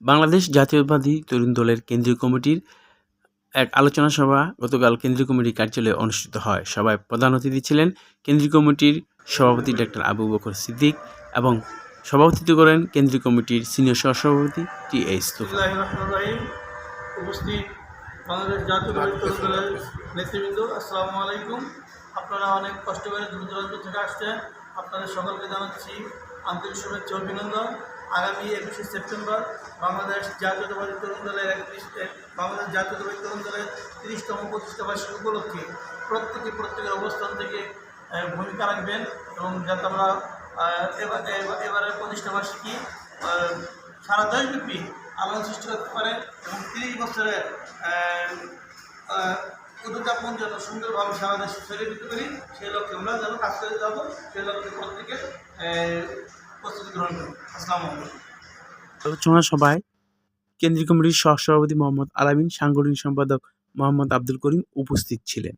বাংলাদেশ জাতীয়তাবাদী তরুণ দলের কেন্দ্রীয় কমিটির এক আলোচনা সভা গতকাল কেন্দ্রীয় কমিটির কার্যালয়ে অনুষ্ঠিত হয়। সভায় প্রধান অতিথি ছিলেন কেন্দ্রীয় কমিটির সভাপতি ডক্টর আবু বকর সিদ্দিক এবং সভাপতিত্ব করেন কেন্দ্রীয় কমিটির সিনিয়র সহসভাপতি টি উপস্থিত বাংলাদেশ জাতীয় দলের নেতৃবৃন্দ, আসসালামু আলাইকুম। আপনারা অনেক কষ্ট করে দূর দূরান্ত থেকে আসছেন। আপনাদের সকলকে জানাচ্ছি আন্তরিক শুভেচ্ছা অভিনন্দন। আগামী একুশে সেপ্টেম্বর বাংলাদেশ জাতীয়তাবাদী তরুণ দলের একত্রিশ বাংলাদেশ জাতীয়তাবাদী তরুণ দলের তিরিশতম প্রতিষ্ঠা বার্ষিকী উপলক্ষে প্রত্যেকে প্রত্যেকের অবস্থান থেকে ভূমিকা রাখবেন এবং যাতে আমরা এবার এবার- এবারের প্রতিষ্ঠা বার্ষিকী আহ, সারা দেশব্যাপী আলোড়ন সৃষ্টি করতে পারে এবং তিরিশ বছরের উদযাপন যেন সুন্দরভাবে সারা দেশে ছড়িয়ে দিতে পারি সেই লক্ষ্যে আমরা যেন কাজ করে যাব সেই লক্ষ্যে প্রত্যেকে আহ, আলোচনা সভায় কেন্দ্রীয় কমিটির সহ সভাপতি মোহাম্মদ আলামিন, সাংগঠনিক সম্পাদক মোহাম্মদ আব্দুল করিম উপস্থিত ছিলেন।